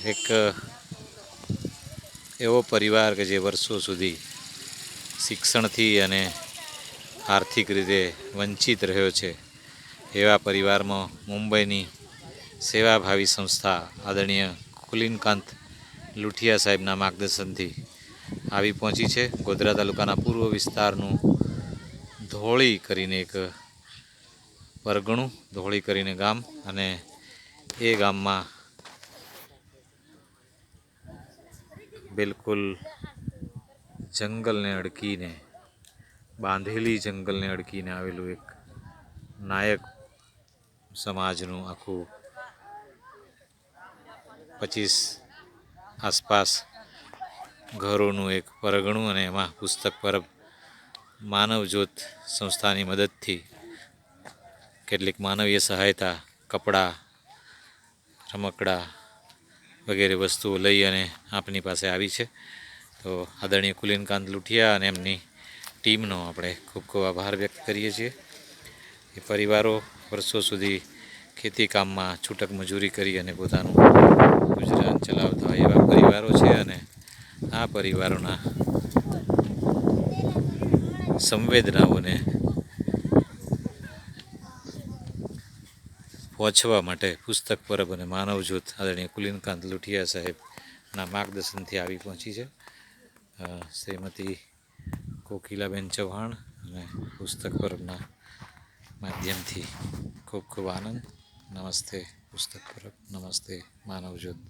એક એવો પરિવાર કે જે વર્ષો સુધી શિક્ષણથી અને આર્થિક રીતે વંચિત રહ્યો છે. એવા પરિવારમાં મુંબઈની સેવાભાવી સંસ્થા આદરણીય કુલિનકાંત લુઠિયા સાહેબના માર્ગદર્શનથી આવી પહોંચી છે. ગોધરા તાલુકાના પૂર્વ વિસ્તારનું ધોળી કરીને એક પરગણું, ધોળી કરીને ગામ અને એ ગામમાં બિલકુલ જંગલને અડકીને, બાંધેલી જંગલને અડકીને આવેલું એક નાયક સમાજનું આખું પચીસ આસપાસ ઘરોનું એક પરગણું અને એમાં પુસ્તક પરબ માનવજ્યોત સંસ્થાની મદદથી કેટલીક માનવીય સહાયતા, કપડાં, રમકડા વગેરે વસ્તુઓ લઈ અને આપની પાસે આવી છે. તો આદરણીય કુલીનકાંત લુઠિયા અને એમની ટીમનો આપણે ખૂબ ખૂબ આભાર વ્યક્ત કરીએ છીએ. એ પરિવારો વર્ષો સુધી ખેતી કામમાં છૂટક મજૂરી કરી અને પોતાનું ગુજરાન ચલાવતા હોય એવા પરિવારો છે અને આ પરિવારોના સંવેદનાઓને પહોંચવા માટે પુસ્તક પરબ અને માનવ જૂથ આદરણીય કુલીનકાંત લુઠિયા સાહેબના માર્ગદર્શનથી આવી પહોંચી છે. શ્રીમતી કોકિલાબેન ચૌહાણ અને પુસ્તક પરબના માધ્યમથી ખૂબ ખૂબ આનંદ. નમસ્તે પુસ્તક પરબ, નમસ્તે માનવ જૂથ